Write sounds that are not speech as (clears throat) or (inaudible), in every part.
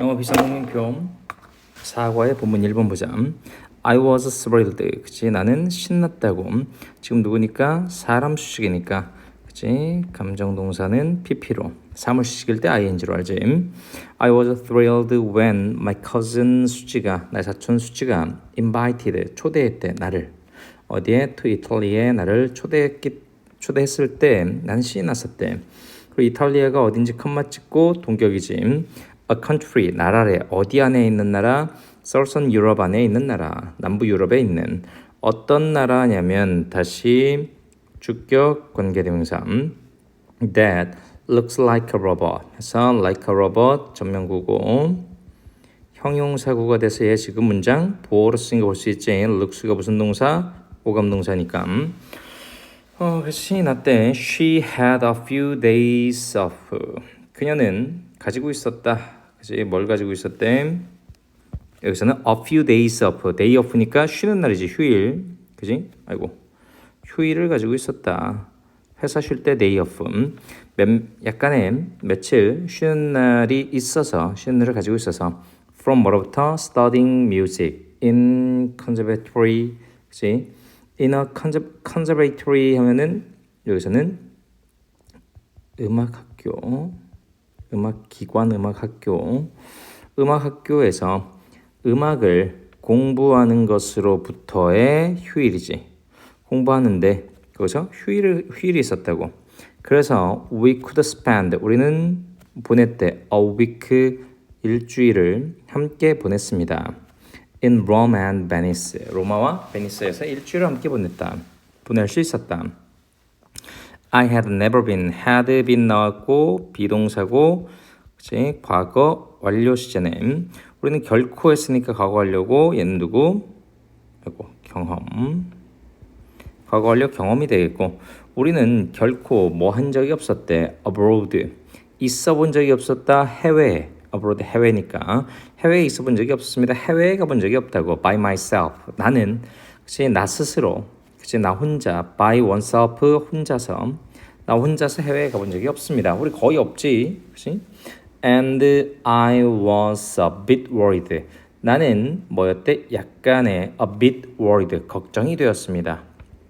영어 비상공표 사과의 본문 1번 보자. I was thrilled. 그치? 나는 신났다고. 지금 누구니까? 사람 수식이니까. 그치? 감정 동사는 pp로. 사물 수식일 때 ing로 알지? I was thrilled when my cousin 수지가 나의 사촌 수지가 invited 초대했대 나를 어디에 to Italy에 나를 초대했기 초대했을 때 난 신이 났었대. 그리고 이탈리아가 어딘지 컴마 찍고 동격이지. A country 나라래 어디 안에 있는 나라? Southern Europe 안에 있는 나라. 남부 유럽에 있는 어떤 나라냐면 다시 주격 관계대명사 that looks like a robot. 해서 like a robot 전면구고 형용사구가 돼서 얘 지금 문장 보어로 쓰인 거볼수 있지. looks가 무슨 동사? 오감 동사니까. 어, 그래서 신이 났대. She had a few days off. 그녀는 가지고 있었다. 그지? 뭘 가지고 있었대? 여기서는 a few days off. day off니까 쉬는 날이지. 휴일. 그지? 아이고. 휴일을 가지고 있었다. 회사 쉴 때 day off. 몇, 약간의 며칠 쉬는 날이 있어서 쉬는 날을 가지고 있어서 from 뭐로부터 studying music in conservatory. 그지? in a conservatory 하면은 여기서는 음악학교, 음악기관, 음악학교, 음악학교에서 음악을 공부하는 것으로부터의 휴일이지. 공부하는데 거기서 휴일을 휴일이 있었다고. 그래서 we could spend 우리는 보냈대 a week 일주일을 함께 보냈습니다. in Rome and Venice. 로마와 베니스에서 일주일을 함께 보냈다. 보낼 수 있었다. I had never been, had been 나왔고 비동사고 그치? 과거 완료 시제네. 우리는 결코 했으니까 과거 완료고 얘는 누구? 아이고 경험. 과거 완료 경험이 되겠고 우리는 결코 뭐 한 적이 없었대. abroad. 있어 본 적이 없었다. 해외. abroad 해외니까 해외에 있어 본 적이 없었습니다. 해외에 가본 적이 없다고 by myself 나는 그치 나 스스로 그치 나 혼자 by oneself 혼자서 나 혼자서 해외에 가본 적이 없습니다. 우리 거의 없지, 그치? And I was a bit worried. 나는 뭐였대? 약간의 a bit worried 걱정이 되었습니다.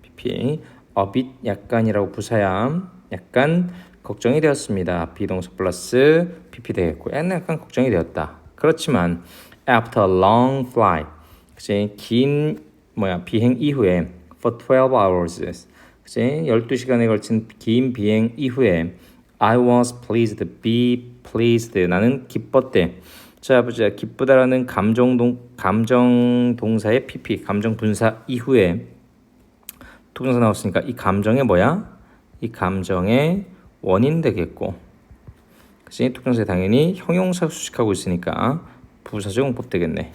PP a bit 약간이라고 부사야 약간 걱정이 되었습니다. 비동사 플러스 PP 되겠고 약간 걱정이 되었다. 그렇지만 after a long flight 그치 긴 뭐야 비행 이후에 for 12 hours 그치 12시간에 걸친 긴 비행 이후에 I was pleased be pleased 나는 기뻤대. 자 보자 기쁘다라는 감정 동 감정 동사의 PP 감정 분사 이후에 투부정사 나왔으니까 이 감정의 뭐야? 이 감정의 원인 되겠고 그치? 투부정사에 당연히 형용사 수식하고 있으니까 부사적 용법 되겠네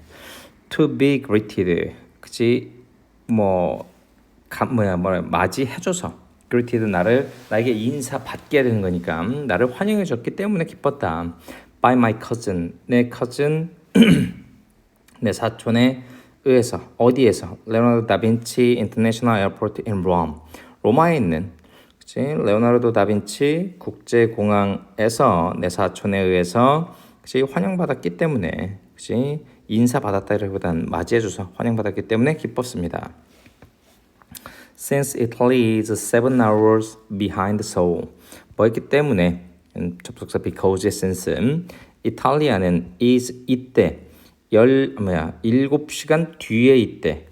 to be greeted 그치? 뭐 가, 뭐야 뭐야 맞이해줘서 greeted 나를 나에게 인사 받게 되는 거니까 나를 환영해줬기 때문에 기뻤다 by my cousin 내 cousin (clears throat) 내 사촌에 의해서 어디에서 레오나르도 다빈치 인터내셔널 에어포트 인 롬 로마에 있는 그치? 레오나르도 다빈치 국제공항에서 내 사촌에 의해서 그치? 환영받았기 때문에 그치? 인사받았다기보다는 맞이해줘서 환영받았기 때문에 기뻤습니다. Since Italy is seven hours behind Seoul 뭐였기 때문에 음, 접속사 because의 since 이탈리아는 is 이때 열 뭐야 일곱 시간 뒤에 있대.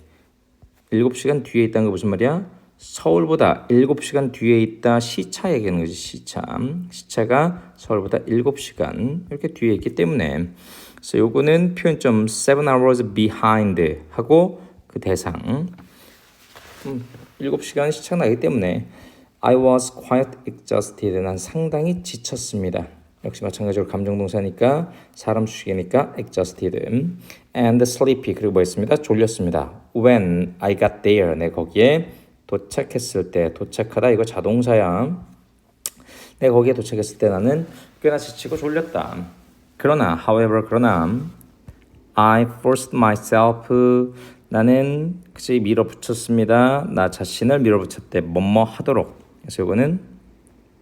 일곱 시간 뒤에 있다는 거 무슨 말이야? 서울보다 7시간 뒤에 있다 시차 얘기하는 거지 시차. 시차가 서울보다 7시간 이렇게 뒤에 있기 때문에. 그래서 요거는 표현점 7 hours behind 하고 그 대상. 음, 7시간 시차가 나기 때문에 I was quite exhausted 난 상당히 지쳤습니다 역시 마찬가지로 감정동사니까 사람 수식이니까 exhausted and sleepy 그리고 뭐 했습니다 졸렸습니다 when I got there 내 거기에 도착했을 때 도착하다 이거 자동사야. 내가 거기에 도착했을 때 나는 꽤나 지치고 졸렸다. 그러나 however 그러나 I forced myself 나는 그치 밀어붙였습니다. 나 자신을 밀어붙였대. 뭐뭐 하도록. 그래서 이거는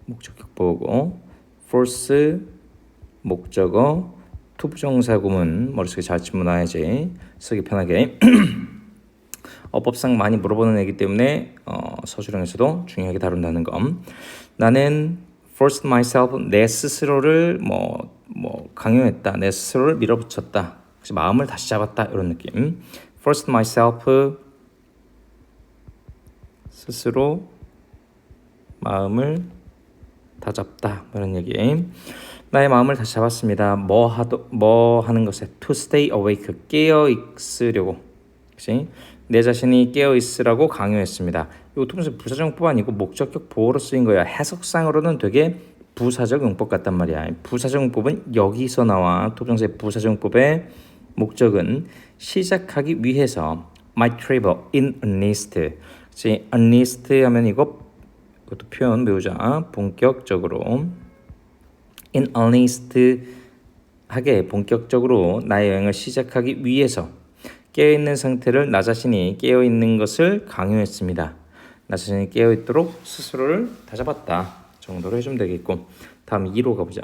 목적격 보고 force 목적어 투부정사 구문 머릿속에 잘 집어넣어야지 쓰기 편하게 (clears throat) 어법상 많이 물어보는 애기 때문에 어, 서술형에서도 중요하게 다룬다는 점. 나는 first myself 내 스스로를 뭐 뭐 강요했다. 내 스스로를 밀어붙였다. 마음을 다시 잡았다 이런 느낌. First myself 스스로 마음을 다 잡다 뭐 이런 얘기. 나의 마음을 다시 잡았습니다. 뭐 하도 뭐 하는 것에 to stay awake 깨어 있으려고. 그렇지? 내 자신이 깨어 있으라고 강요했습니다. 이거 통해서 부사정법 아니고 목적격 보호로 쓰인 거야. 해석상으로는 되게 부사적 용법 같단 말이야. 부사적 용법은 여기서 나와. 토종사의 부사정법의 목적은 시작하기 위해서 my travel in earnest. 그렇지? earnest 하면 이거 이것도 표현 배우자. 본격적으로 in earnest 하게 본격적으로 나의 여행을 시작하기 위해서 깨어 있는 상태를 나 자신이 깨어 있는 것을 강요했습니다. 나 자신이 깨어 있도록 스스로를 다잡았다 정도로 해주면 되겠고 다음 2로 가보자.